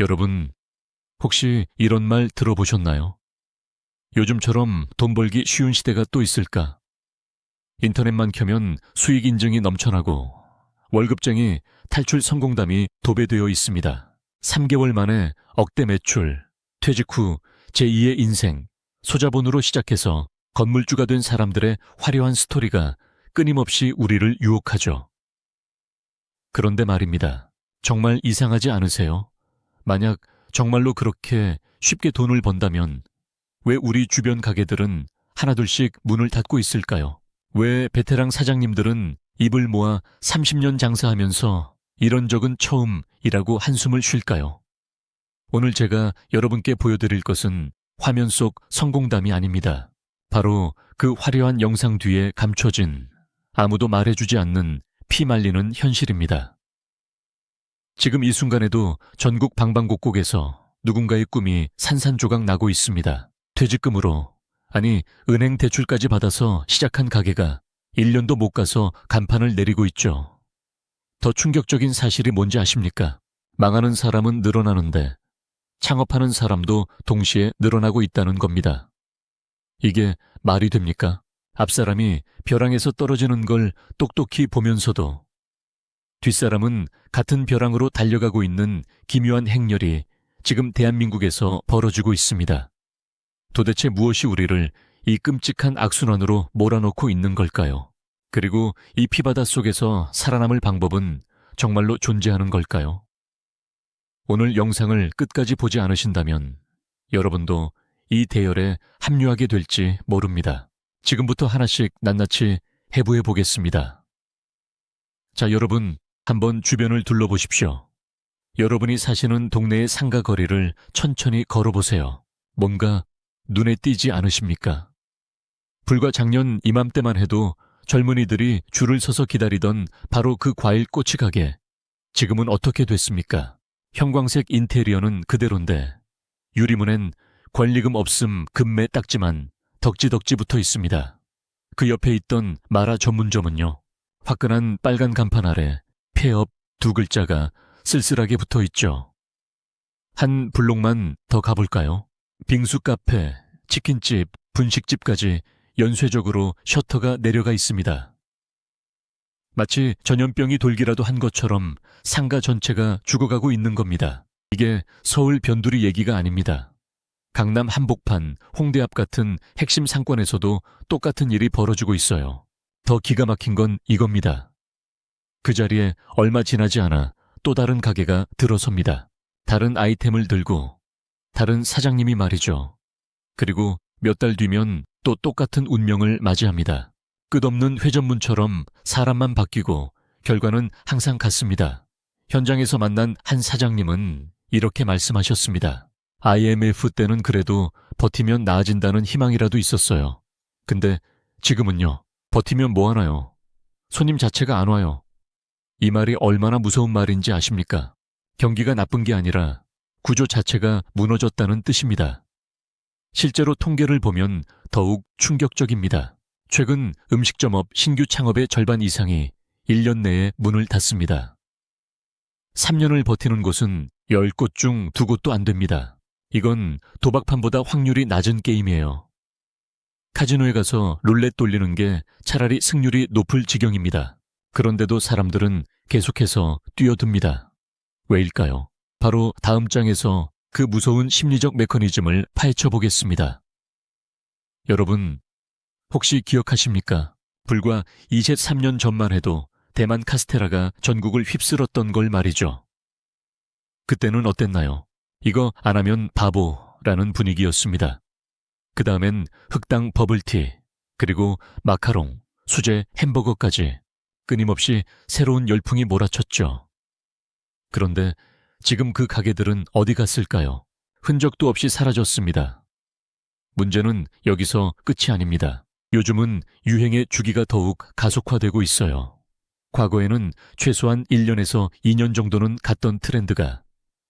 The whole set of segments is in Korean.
여러분, 혹시 이런 말 들어보셨나요? 요즘처럼 돈 벌기 쉬운 시대가 또 있을까? 인터넷만 켜면 수익 인증이 넘쳐나고 월급쟁이 탈출 성공담이 도배되어 있습니다. 3개월 만에 억대 매출, 퇴직 후 제2의 인생, 소자본으로 시작해서 건물주가 된 사람들의 화려한 스토리가 끊임없이 우리를 유혹하죠. 그런데 말입니다. 정말 이상하지 않으세요? 만약 정말로 그렇게 쉽게 돈을 번다면 왜 우리 주변 가게들은 하나둘씩 문을 닫고 있을까요? 왜 베테랑 사장님들은 입을 모아 30년 장사하면서 이런 적은 처음이라고 한숨을 쉴까요? 오늘 제가 여러분께 보여드릴 것은 화면 속 성공담이 아닙니다. 바로 그 화려한 영상 뒤에 감춰진 아무도 말해주지 않는 피 말리는 현실입니다. 지금 이 순간에도 전국 방방곡곡에서 누군가의 꿈이 산산조각 나고 있습니다. 퇴직금으로, 아니, 은행 대출까지 받아서 시작한 가게가 1년도 못 가서 간판을 내리고 있죠. 더 충격적인 사실이 뭔지 아십니까? 망하는 사람은 늘어나는데 창업하는 사람도 동시에 늘어나고 있다는 겁니다. 이게 말이 됩니까? 앞사람이 벼랑에서 떨어지는 걸 똑똑히 보면서도 뒷사람은 같은 벼랑으로 달려가고 있는 기묘한 행렬이 지금 대한민국에서 벌어지고 있습니다. 도대체 무엇이 우리를 이 끔찍한 악순환으로 몰아넣고 있는 걸까요? 그리고 이 피바다 속에서 살아남을 방법은 정말로 존재하는 걸까요? 오늘 영상을 끝까지 보지 않으신다면 여러분도 이 대열에 합류하게 될지 모릅니다. 지금부터 하나씩 낱낱이 해부해 보겠습니다. 자, 여러분, 한번 주변을 둘러보십시오. 여러분이 사시는 동네의 상가 거리를 천천히 걸어보세요. 뭔가 눈에 띄지 않으십니까? 불과 작년 이맘때만 해도 젊은이들이 줄을 서서 기다리던 바로 그 과일 꼬치 가게. 지금은 어떻게 됐습니까? 형광색 인테리어는 그대로인데 유리문엔 권리금 없음 금매 딱지만 덕지덕지 붙어 있습니다. 그 옆에 있던 마라 전문점은요. 화끈한 빨간 간판 아래 폐업 두 글자가 쓸쓸하게 붙어 있죠. 한 블록만 더 가볼까요? 빙수 카페, 치킨집, 분식집까지 연쇄적으로 셔터가 내려가 있습니다. 마치 전염병이 돌기라도 한 것처럼 상가 전체가 죽어가고 있는 겁니다. 이게 서울 변두리 얘기가 아닙니다. 강남 한복판, 홍대 앞 같은 핵심 상권에서도 똑같은 일이 벌어지고 있어요. 더 기가 막힌 건 이겁니다. 그 자리에 얼마 지나지 않아 또 다른 가게가 들어섭니다. 다른 아이템을 들고 다른 사장님이 말이죠. 그리고 몇 달 뒤면 또 똑같은 운명을 맞이합니다. 끝없는 회전문처럼 사람만 바뀌고 결과는 항상 같습니다. 현장에서 만난 한 사장님은 이렇게 말씀하셨습니다. IMF 때는 그래도 버티면 나아진다는 희망이라도 있었어요. 근데 지금은요, 버티면 뭐하나요? 손님 자체가 안 와요. 이 말이 얼마나 무서운 말인지 아십니까? 경기가 나쁜 게 아니라 구조 자체가 무너졌다는 뜻입니다. 실제로 통계를 보면 더욱 충격적입니다. 최근 음식점업 신규 창업의 절반 이상이 1년 내에 문을 닫습니다. 3년을 버티는 곳은 10곳 중 2곳도 안 됩니다. 이건 도박판보다 확률이 낮은 게임이에요. 카지노에 가서 룰렛 돌리는 게 차라리 승률이 높을 지경입니다. 그런데도 사람들은 계속해서 뛰어듭니다. 왜일까요? 바로 다음 장에서 그 무서운 심리적 메커니즘을 파헤쳐 보겠습니다. 여러분, 혹시 기억하십니까? 불과 23년 전만 해도 대만 카스테라가 전국을 휩쓸었던 걸 말이죠. 그때는 어땠나요? 이거 안 하면 바보라는 분위기였습니다. 그 다음엔 흑당 버블티, 그리고 마카롱, 수제 햄버거까지 끊임없이 새로운 열풍이 몰아쳤죠. 그런데 지금 그 가게들은 어디 갔을까요? 흔적도 없이 사라졌습니다. 문제는 여기서 끝이 아닙니다. 요즘은 유행의 주기가 더욱 가속화되고 있어요. 과거에는 최소한 1년에서 2년 정도는 갔던 트렌드가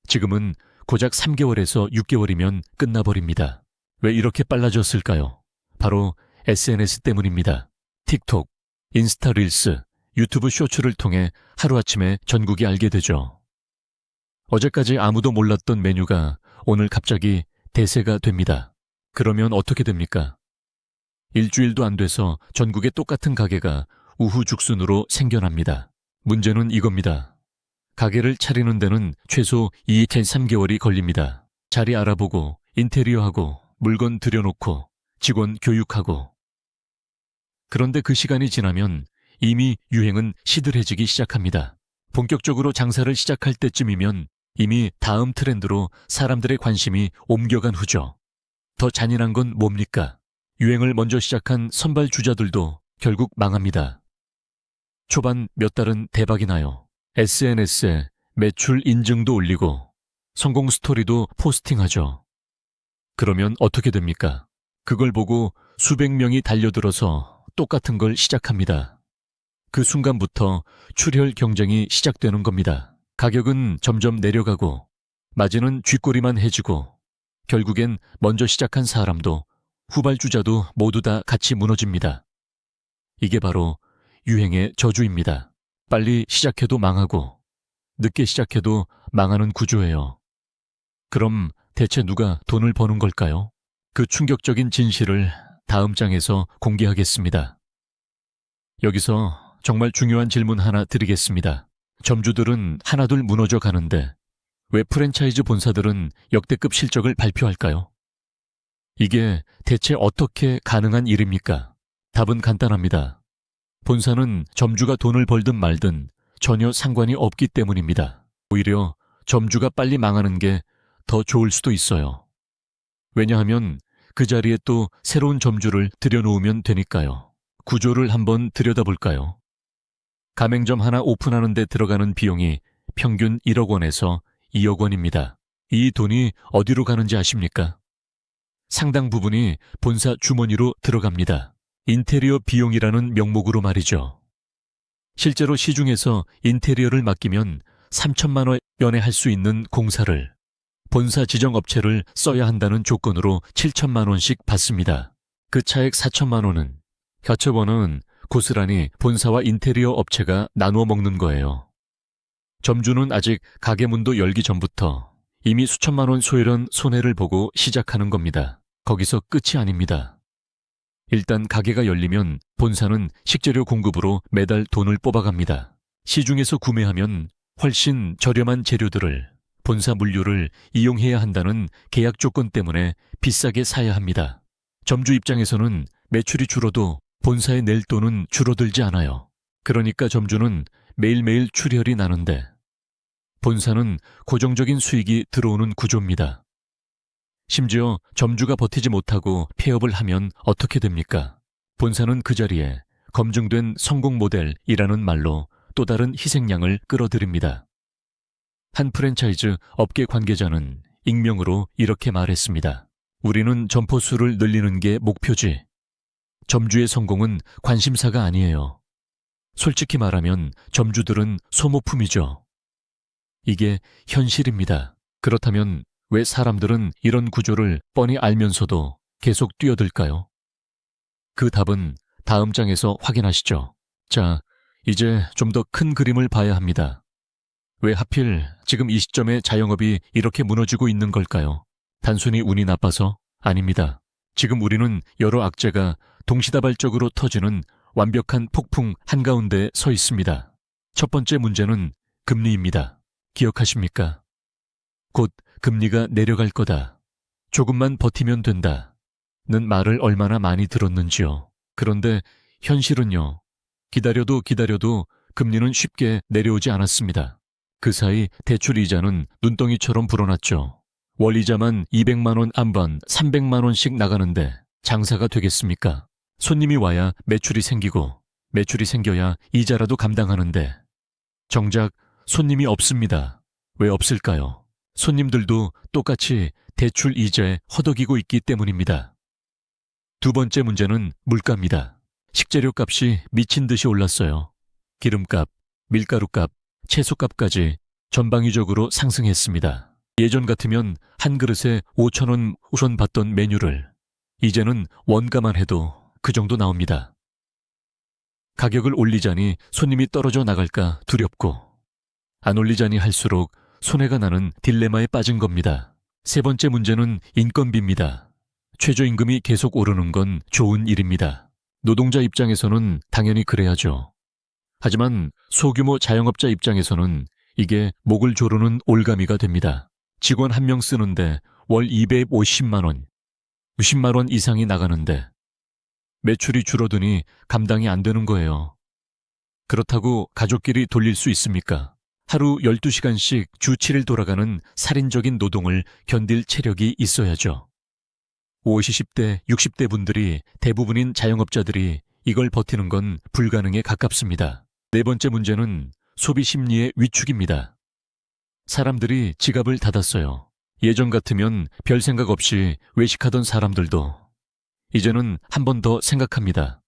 지금은 고작 3개월에서 6개월이면 끝나버립니다. 왜 이렇게 빨라졌을까요? 바로 SNS 때문입니다. 틱톡, 인스타 릴스, 유튜브 쇼츠를 통해 하루아침에 전국이 알게 되죠. 어제까지 아무도 몰랐던 메뉴가 오늘 갑자기 대세가 됩니다. 그러면 어떻게 됩니까? 일주일도 안 돼서 전국에 똑같은 가게가 우후죽순으로 생겨납니다. 문제는 이겁니다. 가게를 차리는 데는 최소 2태 3개월이 걸립니다. 자리 알아보고 인테리어하고 물건 들여놓고 직원 교육하고 그런데 그 시간이 지나면 이미 유행은 시들해지기 시작합니다. 본격적으로 장사를 시작할 때쯤이면 이미 다음 트렌드로 사람들의 관심이 옮겨간 후죠. 더 잔인한 건 뭡니까? 유행을 먼저 시작한 선발 주자들도 결국 망합니다. 초반 몇 달은 대박이 나요. SNS에 매출 인증도 올리고 성공 스토리도 포스팅하죠. 그러면 어떻게 됩니까? 그걸 보고 수백 명이 달려들어서 똑같은 걸 시작합니다. 그 순간부터 출혈 경쟁이 시작되는 겁니다. 가격은 점점 내려가고 마진은 쥐꼬리만 해지고 결국엔 먼저 시작한 사람도 후발주자도 모두 다 같이 무너집니다. 이게 바로 유행의 저주입니다. 빨리 시작해도 망하고 늦게 시작해도 망하는 구조예요. 그럼 대체 누가 돈을 버는 걸까요? 그 충격적인 진실을 다음 장에서 공개하겠습니다. 여기서 정말 중요한 질문 하나 드리겠습니다. 점주들은 하나둘 무너져 가는데 왜 프랜차이즈 본사들은 역대급 실적을 발표할까요? 이게 대체 어떻게 가능한 일입니까? 답은 간단합니다. 본사는 점주가 돈을 벌든 말든 전혀 상관이 없기 때문입니다. 오히려 점주가 빨리 망하는 게 더 좋을 수도 있어요. 왜냐하면 그 자리에 또 새로운 점주를 들여놓으면 되니까요. 구조를 한번 들여다볼까요? 가맹점 하나 오픈하는 데 들어가는 비용이 평균 1억 원에서 2억 원입니다. 이 돈이 어디로 가는지 아십니까? 상당 부분이 본사 주머니로 들어갑니다. 인테리어 비용이라는 명목으로 말이죠. 실제로 시중에서 인테리어를 맡기면 3천만 원에 할 수 있는 공사를 본사 지정 업체를 써야 한다는 조건으로 7천만 원씩 받습니다. 그 차액 4천만 원은 혀처번은 고스란히 본사와 인테리어 업체가 나누어 먹는 거예요. 점주는 아직 가게 문도 열기 전부터 이미 수천만 원 소일은 손해를 보고 시작하는 겁니다. 거기서 끝이 아닙니다. 일단 가게가 열리면 본사는 식재료 공급으로 매달 돈을 뽑아갑니다. 시중에서 구매하면 훨씬 저렴한 재료들을 본사 물류를 이용해야 한다는 계약 조건 때문에 비싸게 사야 합니다. 점주 입장에서는 매출이 줄어도 본사에 낼 돈은 줄어들지 않아요. 그러니까 점주는 매일매일 출혈이 나는데 본사는 고정적인 수익이 들어오는 구조입니다. 심지어 점주가 버티지 못하고 폐업을 하면 어떻게 됩니까? 본사는 그 자리에 검증된 성공 모델이라는 말로 또 다른 희생양을 끌어들입니다. 한 프랜차이즈 업계 관계자는 익명으로 이렇게 말했습니다. 우리는 점포 수를 늘리는 게 목표지. 점주의 성공은 관심사가 아니에요. 솔직히 말하면 점주들은 소모품이죠. 이게 현실입니다. 그렇다면 왜 사람들은 이런 구조를 뻔히 알면서도 계속 뛰어들까요? 그 답은 다음 장에서 확인하시죠. 자, 이제 좀 더 큰 그림을 봐야 합니다. 왜 하필 지금 이 시점에 자영업이 이렇게 무너지고 있는 걸까요? 단순히 운이 나빠서? 아닙니다. 지금 우리는 여러 악재가 동시다발적으로 터지는 완벽한 폭풍 한가운데 서 있습니다. 첫 번째 문제는 금리입니다. 기억하십니까? 곧 금리가 내려갈 거다. 조금만 버티면 된다. 는 말을 얼마나 많이 들었는지요. 그런데 현실은요. 기다려도 기다려도 금리는 쉽게 내려오지 않았습니다. 그 사이 대출 이자는 눈덩이처럼 불어났죠. 월 이자만 200만 원 안반 300만 원씩 나가는데 장사가 되겠습니까? 손님이 와야 매출이 생기고 매출이 생겨야 이자라도 감당하는데 정작 손님이 없습니다. 왜 없을까요? 손님들도 똑같이 대출 이자에 허덕이고 있기 때문입니다. 두 번째 문제는 물가입니다. 식재료 값이 미친 듯이 올랐어요. 기름값, 밀가루값, 채소값까지 전방위적으로 상승했습니다. 예전 같으면 한 그릇에 5천원 우선 받던 메뉴를 이제는 원가만 해도 그 정도 나옵니다. 가격을 올리자니 손님이 떨어져 나갈까 두렵고 안 올리자니 할수록 손해가 나는 딜레마에 빠진 겁니다. 세 번째 문제는 인건비입니다. 최저임금이 계속 오르는 건 좋은 일입니다. 노동자 입장에서는 당연히 그래야죠. 하지만 소규모 자영업자 입장에서는 이게 목을 조르는 올가미가 됩니다. 직원 한 명 쓰는데 월 250만 원, 60만 원 이상이 나가는데 매출이 줄어드니 감당이 안 되는 거예요. 그렇다고 가족끼리 돌릴 수 있습니까? 하루 12시간씩 주 7일 돌아가는 살인적인 노동을 견딜 체력이 있어야죠. 50, 10대, 60대 분들이 대부분인 자영업자들이 이걸 버티는 건 불가능에 가깝습니다. 네 번째 문제는 소비 심리의 위축입니다. 사람들이 지갑을 닫았어요. 예전 같으면 별 생각 없이 외식하던 사람들도 이제는 한 번 더 생각합니다.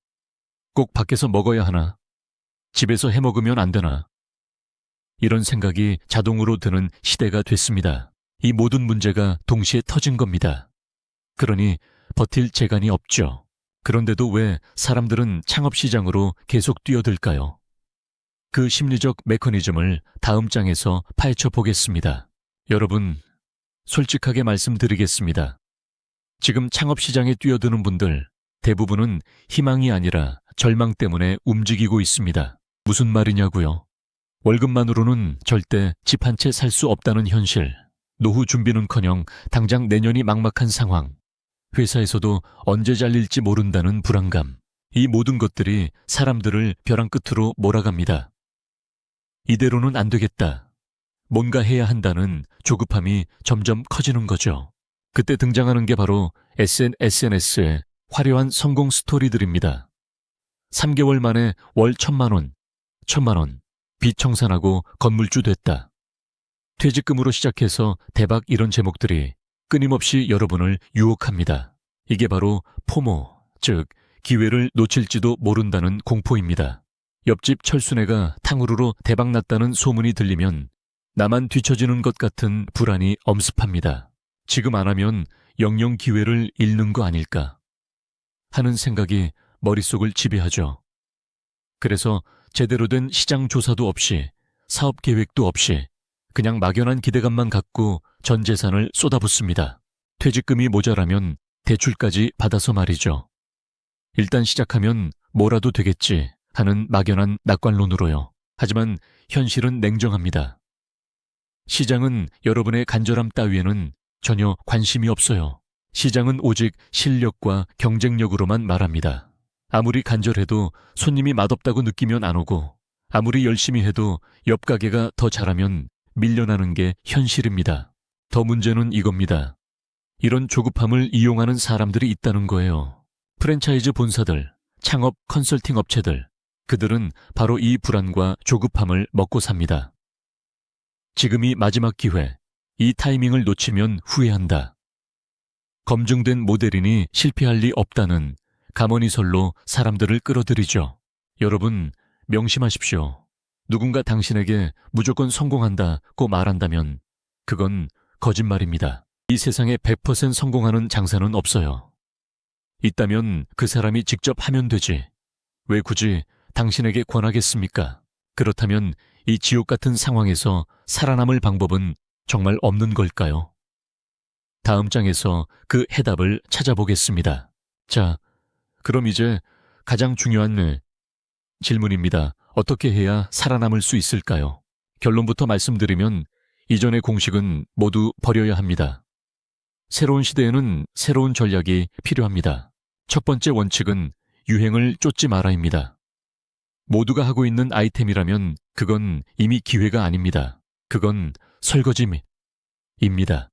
꼭 밖에서 먹어야 하나? 집에서 해 먹으면 안 되나? 이런 생각이 자동으로 드는 시대가 됐습니다. 이 모든 문제가 동시에 터진 겁니다. 그러니 버틸 재간이 없죠. 그런데도 왜 사람들은 창업 시장으로 계속 뛰어들까요? 그 심리적 메커니즘을 다음 장에서 파헤쳐 보겠습니다. 여러분, 솔직하게 말씀드리겠습니다. 지금 창업시장에 뛰어드는 분들 대부분은 희망이 아니라 절망 때문에 움직이고 있습니다. 무슨 말이냐고요? 월급만으로는 절대 집 한 채 살 수 없다는 현실, 노후 준비는커녕 당장 내년이 막막한 상황, 회사에서도 언제 잘릴지 모른다는 불안감, 이 모든 것들이 사람들을 벼랑 끝으로 몰아갑니다. 이대로는 안 되겠다. 뭔가 해야 한다는 조급함이 점점 커지는 거죠. 그때 등장하는 게 바로 SNS의 화려한 성공 스토리들입니다. 3개월 만에 월 천만 원, 천만 원, 빚 청산하고 건물주 됐다. 퇴직금으로 시작해서 대박 이런 제목들이 끊임없이 여러분을 유혹합니다. 이게 바로 포모, 즉 기회를 놓칠지도 모른다는 공포입니다. 옆집 철순애가 탕후루로 대박났다는 소문이 들리면 나만 뒤처지는 것 같은 불안이 엄습합니다. 지금 안 하면 영영 기회를 잃는 거 아닐까 하는 생각이 머릿속을 지배하죠. 그래서 제대로 된 시장 조사도 없이 사업 계획도 없이 그냥 막연한 기대감만 갖고 전 재산을 쏟아붓습니다. 퇴직금이 모자라면 대출까지 받아서 말이죠. 일단 시작하면 뭐라도 되겠지 하는 막연한 낙관론으로요. 하지만 현실은 냉정합니다. 시장은 여러분의 간절함 따위에는 전혀 관심이 없어요. 시장은 오직 실력과 경쟁력으로만 말합니다. 아무리 간절해도 손님이 맛없다고 느끼면 안 오고 아무리 열심히 해도 옆 가게가 더 잘하면 밀려나는 게 현실입니다. 더 문제는 이겁니다. 이런 조급함을 이용하는 사람들이 있다는 거예요. 프랜차이즈 본사들, 창업 컨설팅 업체들, 그들은 바로 이 불안과 조급함을 먹고 삽니다. 지금이 마지막 기회, 이 타이밍을 놓치면 후회한다. 검증된 모델이니 실패할 리 없다는 가머니설로 사람들을 끌어들이죠. 여러분, 명심하십시오. 누군가 당신에게 무조건 성공한다고 말한다면 그건 거짓말입니다. 이 세상에 100% 성공하는 장사는 없어요. 있다면 그 사람이 직접 하면 되지. 왜 굳이 당신에게 권하겠습니까? 그렇다면 이 지옥 같은 상황에서 살아남을 방법은 정말 없는 걸까요? 다음 장에서 그 해답을 찾아보겠습니다. 자, 그럼 이제 가장 중요한 질문입니다. 어떻게 해야 살아남을 수 있을까요? 결론부터 말씀드리면 이전의 공식은 모두 버려야 합니다. 새로운 시대에는 새로운 전략이 필요합니다. 첫 번째 원칙은 유행을 쫓지 마라입니다. 모두가 하고 있는 아이템이라면 그건 이미 기회가 아닙니다. 그건 설거지입니다.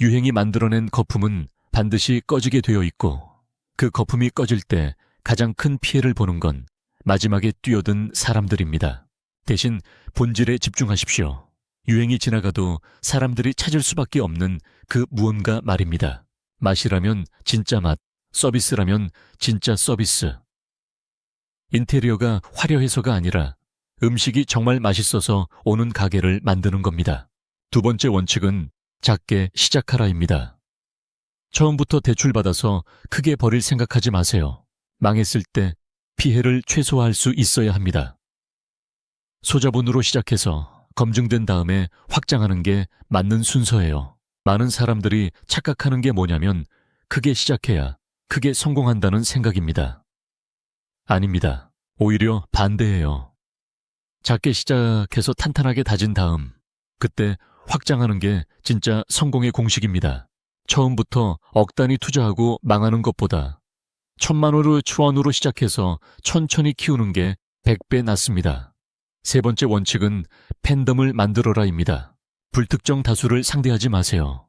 유행이 만들어낸 거품은 반드시 꺼지게 되어 있고 그 거품이 꺼질 때 가장 큰 피해를 보는 건 마지막에 뛰어든 사람들입니다. 대신 본질에 집중하십시오. 유행이 지나가도 사람들이 찾을 수밖에 없는 그 무언가 말입니다. 맛이라면 진짜 맛, 서비스라면 진짜 서비스. 인테리어가 화려해서가 아니라 음식이 정말 맛있어서 오는 가게를 만드는 겁니다. 두 번째 원칙은 작게 시작하라입니다. 처음부터 대출받아서 크게 버릴 생각하지 마세요. 망했을 때 피해를 최소화할 수 있어야 합니다. 소자본으로 시작해서 검증된 다음에 확장하는 게 맞는 순서예요. 많은 사람들이 착각하는 게 뭐냐면 크게 시작해야 크게 성공한다는 생각입니다. 아닙니다. 오히려 반대예요. 작게 시작해서 탄탄하게 다진 다음 그때 확장하는 게 진짜 성공의 공식입니다. 처음부터 억 단위 투자하고 망하는 것보다 천만 원으로 추원으로 시작해서 천천히 키우는 게 100배 낫습니다. 세 번째 원칙은 팬덤을 만들어라입니다. 불특정 다수를 상대하지 마세요.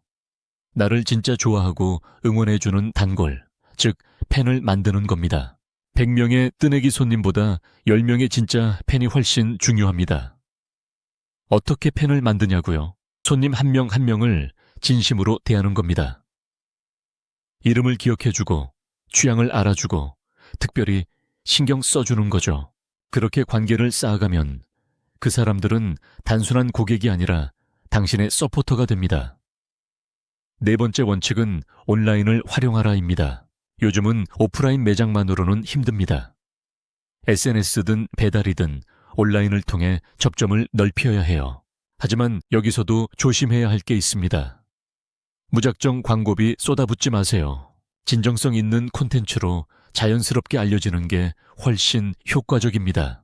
나를 진짜 좋아하고 응원해주는 단골, 즉 팬을 만드는 겁니다. 100명의 뜨내기 손님보다 10명의 진짜 팬이 훨씬 중요합니다. 어떻게 팬을 만드냐고요? 손님 한명한 명을 진심으로 대하는 겁니다. 이름을 기억해주고 취향을 알아주고 특별히 신경 써주는 거죠. 그렇게 관계를 쌓아가면 그 사람들은 단순한 고객이 아니라 당신의 서포터가 됩니다. 네 번째 원칙은 온라인을 활용하라입니다. 요즘은 오프라인 매장만으로는 힘듭니다. SNS든 배달이든 온라인을 통해 접점을 넓혀야 해요. 하지만 여기서도 조심해야 할 게 있습니다. 무작정 광고비 쏟아붓지 마세요. 진정성 있는 콘텐츠로 자연스럽게 알려지는 게 훨씬 효과적입니다.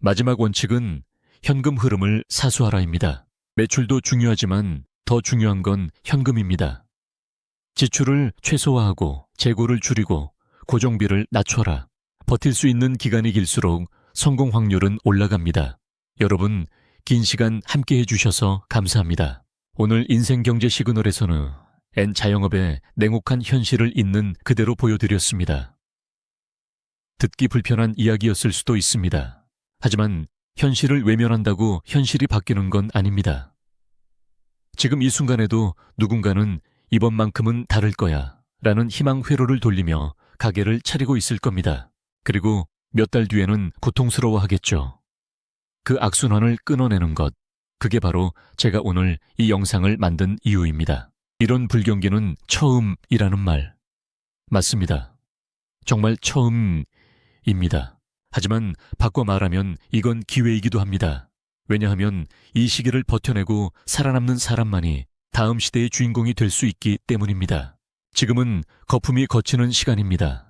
마지막 원칙은 현금 흐름을 사수하라입니다. 매출도 중요하지만 더 중요한 건 현금입니다. 지출을 최소화하고 재고를 줄이고 고정비를 낮춰라. 버틸 수 있는 기간이 길수록 성공 확률은 올라갑니다. 여러분, 긴 시간 함께 해주셔서 감사합니다. 오늘 인생경제 시그널에서는 N 자영업의 냉혹한 현실을 있는 그대로 보여드렸습니다. 듣기 불편한 이야기였을 수도 있습니다. 하지만 현실을 외면한다고 현실이 바뀌는 건 아닙니다. 지금 이 순간에도 누군가는 이번만큼은 다를 거야 라는 희망 회로를 돌리며 가게를 차리고 있을 겁니다. 그리고 몇 달 뒤에는 고통스러워 하겠죠. 그 악순환을 끊어내는 것, 그게 바로 제가 오늘 이 영상을 만든 이유입니다. 이런 불경기는 처음이라는 말. 맞습니다. 정말 처음입니다. 하지만 바꿔 말하면 이건 기회이기도 합니다. 왜냐하면 이 시기를 버텨내고 살아남는 사람만이 다음 시대의 주인공이 될 수 있기 때문입니다. 지금은 거품이 거치는 시간입니다.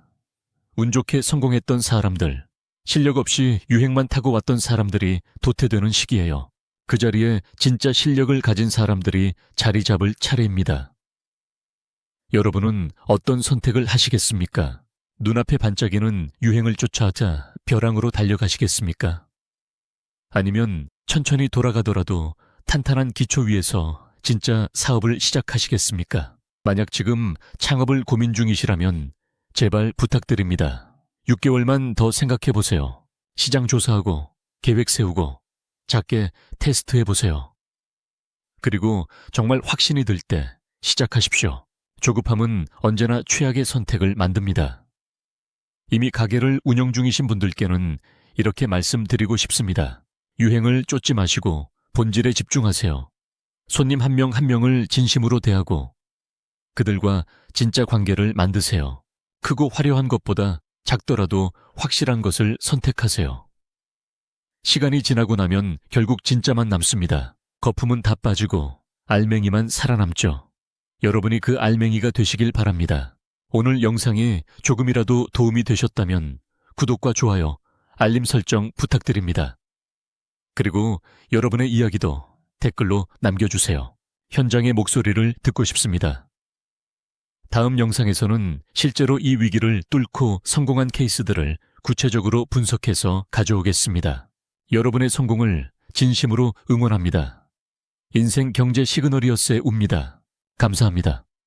운 좋게 성공했던 사람들, 실력 없이 유행만 타고 왔던 사람들이 도태되는 시기예요. 그 자리에 진짜 실력을 가진 사람들이 자리 잡을 차례입니다. 여러분은 어떤 선택을 하시겠습니까? 눈앞에 반짝이는 유행을 쫓아하자 벼랑으로 달려가시겠습니까? 아니면 천천히 돌아가더라도 탄탄한 기초 위에서 진짜 사업을 시작하시겠습니까? 만약 지금 창업을 고민 중이시라면 제발 부탁드립니다. 6개월만 더 생각해 보세요. 시장 조사하고 계획 세우고 작게 테스트해 보세요. 그리고 정말 확신이 들 때 시작하십시오. 조급함은 언제나 최악의 선택을 만듭니다. 이미 가게를 운영 중이신 분들께는 이렇게 말씀드리고 싶습니다. 유행을 쫓지 마시고 본질에 집중하세요. 손님 한명한 명을 진심으로 대하고 그들과 진짜 관계를 만드세요. 크고 화려한 것보다 작더라도 확실한 것을 선택하세요. 시간이 지나고 나면 결국 진짜만 남습니다. 거품은 다 빠지고 알맹이만 살아남죠. 여러분이 그 알맹이가 되시길 바랍니다. 오늘 영상이 조금이라도 도움이 되셨다면 구독과 좋아요, 알림 설정 부탁드립니다. 그리고 여러분의 이야기도 댓글로 남겨주세요. 현장의 목소리를 듣고 싶습니다. 다음 영상에서는 실제로 이 위기를 뚫고 성공한 케이스들을 구체적으로 분석해서 가져오겠습니다. 여러분의 성공을 진심으로 응원합니다. 인생 경제 시그널이었의 웁니다. 감사합니다.